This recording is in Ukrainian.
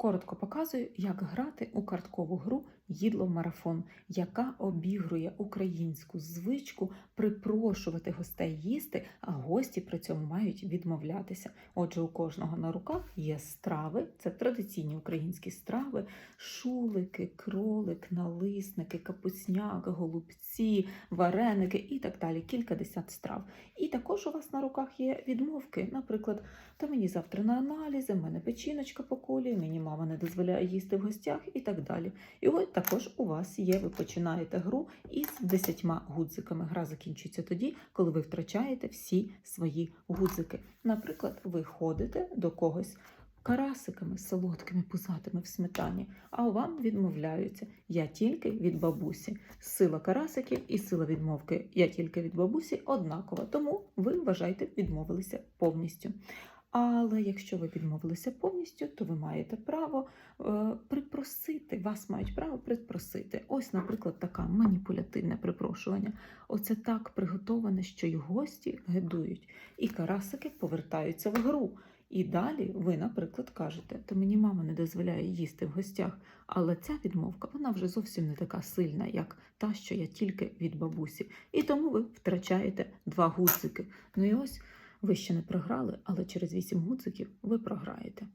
Коротко показую, як грати у карткову гру Їдло марафон, яка обігрує українську звичку припрошувати гостей їсти, а гості при цьому мають відмовлятися. Отже, у кожного на руках є страви, це традиційні українські страви: шулики, кролик, налисники, капусняк, голубці, вареники і так далі. Кілька десят страв. І також у вас на руках є відмовки. Наприклад, та мені завтра на аналізи, в мене печіночка по колі, мені мама не дозволяє їсти в гостях і так далі. І ось також у вас є, ви починаєте гру із 10 гудзиками. Гра закінчується тоді, коли ви втрачаєте всі свої гудзики. Наприклад, ви ходите до когось. Карасиками, солодкими, пузатими в сметані, а вам відмовляються. Я тільки від бабусі. Сила карасиків і сила відмовки я тільки від бабусі однакова, тому ви вважайте, відмовилися повністю. Але якщо ви відмовилися повністю, то ви маєте право е, припросити, вас мають право припросити. Ось, наприклад, така маніпулятивне припрошування. Оце так приготоване, що й гості гидують, і карасики повертаються в гру. І далі ви, наприклад, кажете, то мені мама не дозволяє їсти в гостях, але ця відмовка вона вже зовсім не така сильна, як та, що я тільки від бабусі. І тому ви втрачаєте два гудзики. Ну і ось ви ще не програли, але через вісім гудзиків ви програєте.